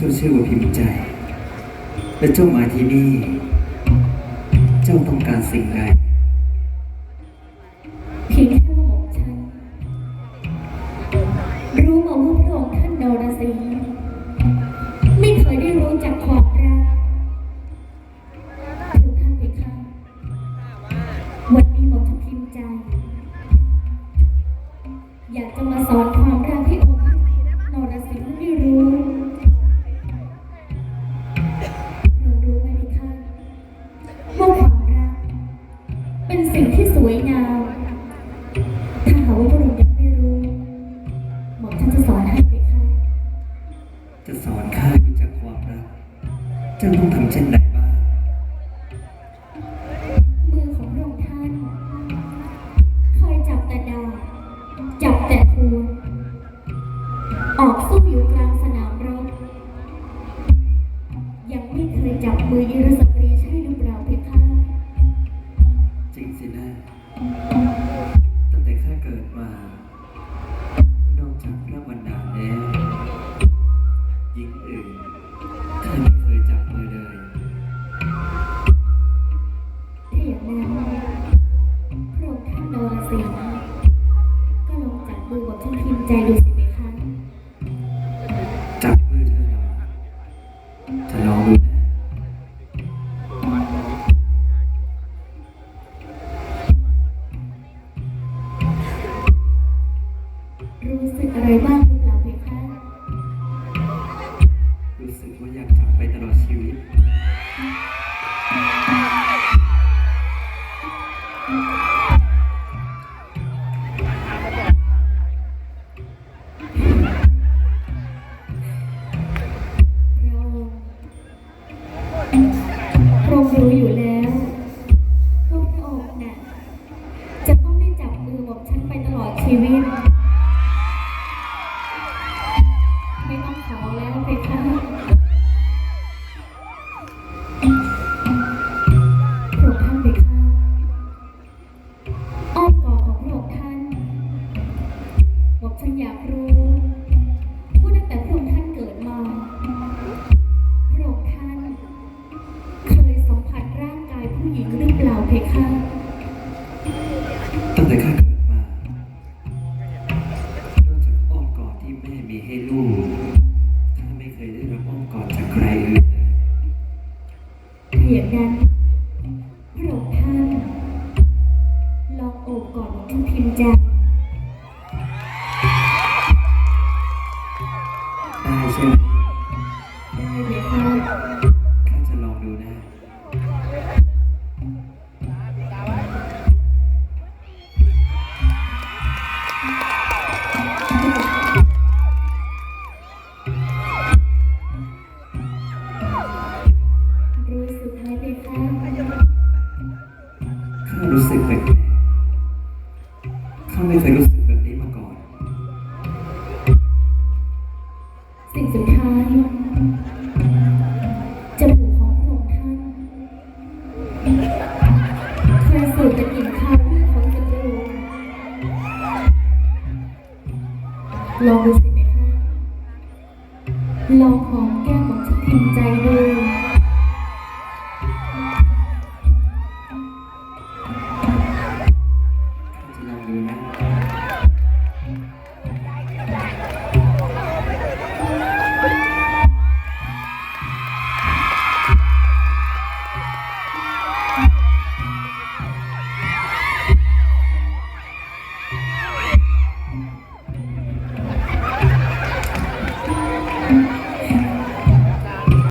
เจ้าชื่อว่าพิมพ์ใจ และเจ้ามาที่นี่ เจ้าต้องการสิ่งใดเพียงแค่ว่าหม่อมฉัน รู้มาว่าพระองค์ท่านนรสิงห์ไม่เคยได้รู้จักความรักทุกท่านไปค่ะวันนี้หม่อมฉันพิมพ์ใจ อยากจะมาสอนความรักให้ เจ้าต้องทำเช่นใดบ้าง มือของพระองค์ท่าน เคยจับแต่ดาบจับแต่ทูนออกสู้อยู่กลางสนามรบยังไม่เคยจับมืออิรสตรี ชีวิต ไม่ต้องขอแล้วเพคะพระองค์ท่านเพคะอ้อมกอดของพระองค์ท่านบอกฉันอยากรู้ ถ้าอย่างนั้นพระองค์ท่านลองโอบกอดของท่านพิมพ์ใจ รู้สึกแปลกข้าไม่เคยรู้สึกแบบนี้มาก่อน สิ่งสุดท้ายจมูกของพระองค์ท่านเคยสูดแต่กลิ่นคาวเลือของศัตรูลองดูสิไหมคะลองหอมแก้มของฉันพิมใจดู